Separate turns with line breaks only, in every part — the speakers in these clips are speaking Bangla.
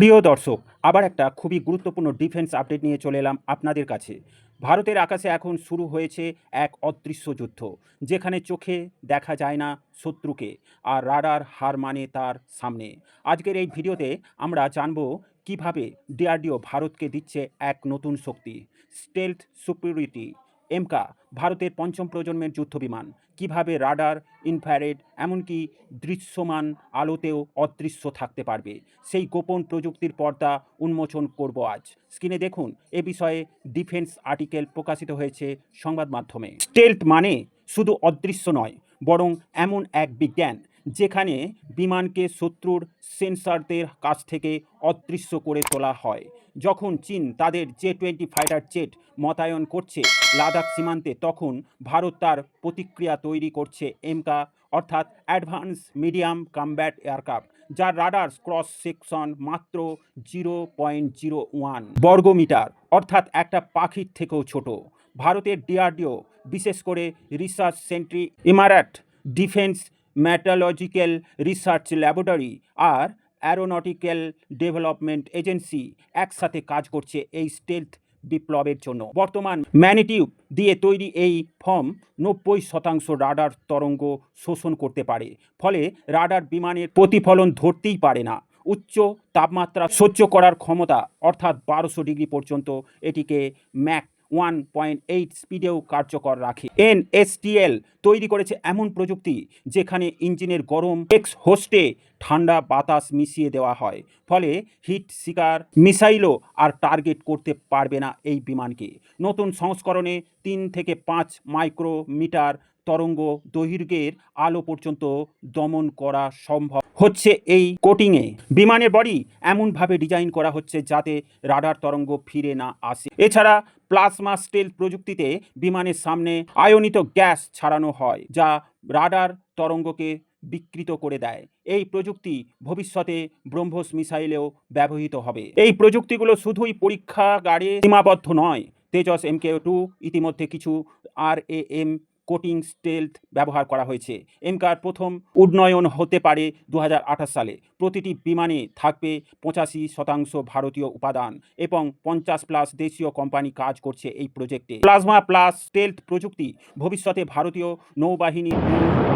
প্রিয় দর্শক, আবার একটা খুবই গুরুত্বপূর্ণ ডিফেন্স আপডেট নিয়ে চলে এলাম আপনাদের কাছে। ভারতের আকাশে এখন শুরু হয়েছে এক অদৃশ্য যুদ্ধ, যেখানে চোখে দেখা যায় না শত্রুকে, আর রাডার হার মানে তার সামনে। আজকের এই ভিডিওতে আমরা জানব কীভাবে ডিআরডিও ভারতকে দিচ্ছে এক নতুন শক্তি স্টেলথ সুপিরিটি এমকা, ভারতের পঞ্চম প্রজন্মের যুদ্ধবিমান। কীভাবে রাডার ইনফ্যারেড এমনকি দৃশ্যমান আলোতেও অদৃশ্য থাকতে পারবে? সেই গোপন প্রযুক্তির পর্দা উন্মোচন করব আজ। স্ক্রিনে দেখুন, এ বিষয়ে ডিফেন্স আর্টিকেল প্রকাশিত হয়েছে সংবাদ মাধ্যমে। স্টেলথ মানে শুধু অদৃশ্য নয়, বরং এমন এক বিজ্ঞান, যেখানে বিমানকে শত্রুর সেন্সারদের কাছ থেকে অদৃশ্য করে তোলা হয়। যখন চীন তাদের জে টোয়েন্টি ফাইটার জেট মোতায়েন করছে লাদাখ সীমান্তে, তখন ভারত তার প্রতিক্রিয়া তৈরি করছে এমকা, অর্থাৎ অ্যাডভান্স মিডিয়াম কমব্যাট এয়ারক্রাফট, যার রাডার্স ক্রস সেকশন মাত্র জিরো পয়েন্ট জিরো ওয়ান বর্গমিটার, অর্থাৎ একটা পাখির থেকেও ছোট। ভারতের ডিআরডিও, বিশেষ করে research centre Imarat defence metallurgical research laboratory আর অ্যারোনটিক্যাল ডেভেলপমেন্ট এজেন্সি একসাথে কাজ করছে এই স্টেলথ বিপ্লবের জন্য। বর্তমান ম্যানিটিউব দিয়ে তৈরি এই ফর্ম নব্বই শতাংশ রাডার তরঙ্গ শোষণ করতে পারে। ফলে রাডার বিমানের প্রতিফলন ধরতেই পারে না। উচ্চ তাপমাত্রা সহ্য করার ক্ষমতা অর্থাৎ বারোশো ডিগ্রি পর্যন্ত এটিকে ম্যাক ওয়ান পয়েন্ট এইট স্পিডেও কার্যকর রাখে। এনএসটিএল তৈরি করেছে এমন প্রযুক্তি যেখানে ইঞ্জিনের গরম এক্স হোস্টে ঠান্ডা বাতাস মিশিয়ে দেওয়া হয়, ফলে হিট শিকার, মিসাইলও আর টার্গেট করতে পারবে না এই বিমানকে। নতুন সংস্করণে তিন থেকে পাঁচ মাইক্রোমিটার তরঙ্গ দৈর্ঘ্যের আলো পর্যন্ত দমন করা সম্ভব হচ্ছে এই কোটিংয়ে বিমানের বডি এমনভাবে ডিজাইন করা হচ্ছে যাতে রাডার তরঙ্গ ফিরে না আসে। এছাড়া প্লাজমা স্টেল প্রযুক্তিতে বিমানের সামনে আয়নিত গ্যাস ছাড়ানো হয়, যা রাডার তরঙ্গকে বিকৃত করে দেয়। এই প্রযুক্তি ভবিষ্যতে ব্রহ্মস মিসাইলেও ব্যবহৃত হবে। এই প্রযুক্তিগুলো শুধুই পরীক্ষাগারে সীমাবদ্ধ নয়। তেজস এমকে টু ইতিমধ্যে কিছু R A M coating stealth ব্যবহার করা হয়েছে। এনকার প্রথম উন্নয়ন হতে পারে দু হাজার আঠাশ সালে। প্রতিটি বিমানে থাকবে পঁচাশি শতাংশ ভারতীয় উপাদান এবং পঞ্চাশ প্লাস দেশীয় কোম্পানি কাজ করছে এই প্রজেক্টে প্লাজমা প্লাস স্টেলথ প্রযুক্তি ভবিষ্যতে ভারতীয় নৌবাহিনীর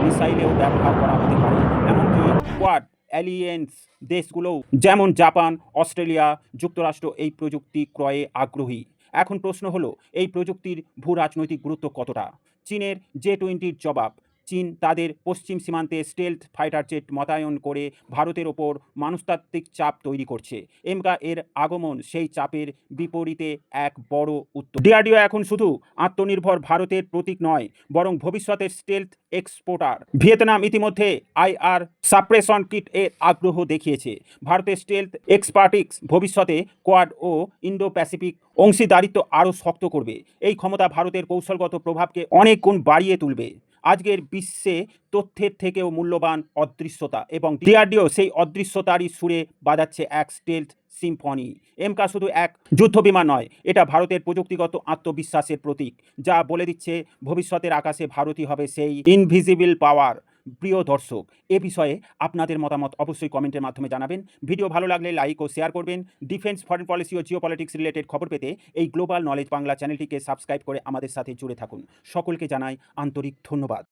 মিসাইলেও ব্যবহার করা হতে পারে। এমনকি কোয়াড অ্যালিয়েন্স দেশগুলোও, যেমন জাপান, অস্ট্রেলিয়া যুক্তরাষ্ট্র এই প্রযুক্তি ক্রয়ে আগ্রহী। এখন প্রশ্ন হলো, এই প্রযুক্তির ভূ রাজনৈতিক গুরুত্ব কতটা? চীনের জে টোয়েন্টির জবাব। চীন তাদের পশ্চিম সীমান্তে স্টেলথ ফাইটার জেট মোতায়েন করে ভারতের ওপর মানুষতাত্ত্বিক চাপ তৈরি করছে। এমকা এর আগমন সেই চাপের বিপরীতে এক বড় উত্তর। ডিআরডিও এখন শুধু আত্মনির্ভর ভারতের প্রতীক নয়, বরং ভবিষ্যতের স্টেলথ এক্সপোর্টার ভিয়েতনাম ইতিমধ্যে আইআর সাপ্রেশন কিট এর আগ্রহ দেখিয়েছে। ভারতের স্টেলথ এক্সপার্টিক্স ভবিষ্যতে কোয়াড ও ইন্দো প্যাসিফিক অংশীদারিত্ব আরও শক্ত করবে। এই ক্ষমতা ভারতের কৌশলগত প্রভাবকে অনেক গুণ বাড়িয়ে তুলবে। আজকের বিশ্বে তথ্যের থেকেও মূল্যবান অদৃশ্যতা এবং ডিআরডিও সেই অদৃশ্যতারই সুরে বাজাচ্ছে এক স্টেলথ সিম্ফনি। এমকা শুধু এক যুদ্ধ বিমান নয়, এটা ভারতের প্রযুক্তিগত আত্মবিশ্বাসের প্রতীক, যা বলে দিচ্ছে ভবিষ্যতের আকাশে ভারতই হবে সেই ইনভিজিবল পাওয়ার। প্রিয় দর্শক, এ বিষয়ে আপনাদের মতামত অবশ্যই কমেন্টের মাধ্যমে জানাবেন। ভিডিও ভালো লাগলে লাইক ও শেয়ার করবেন। ডিফেন্স ফরেন পলিসি ও জিও পলিটিক্স রিলেটেড খবর পেতে এই গ্লোবাল নলেজ বাংলা চ্যানেলটিকে সাবস্ক্রাইব করে আমাদের সাথে জুড়ে থাকুন। সকলকে জানাই আন্তরিক ধন্যবাদ।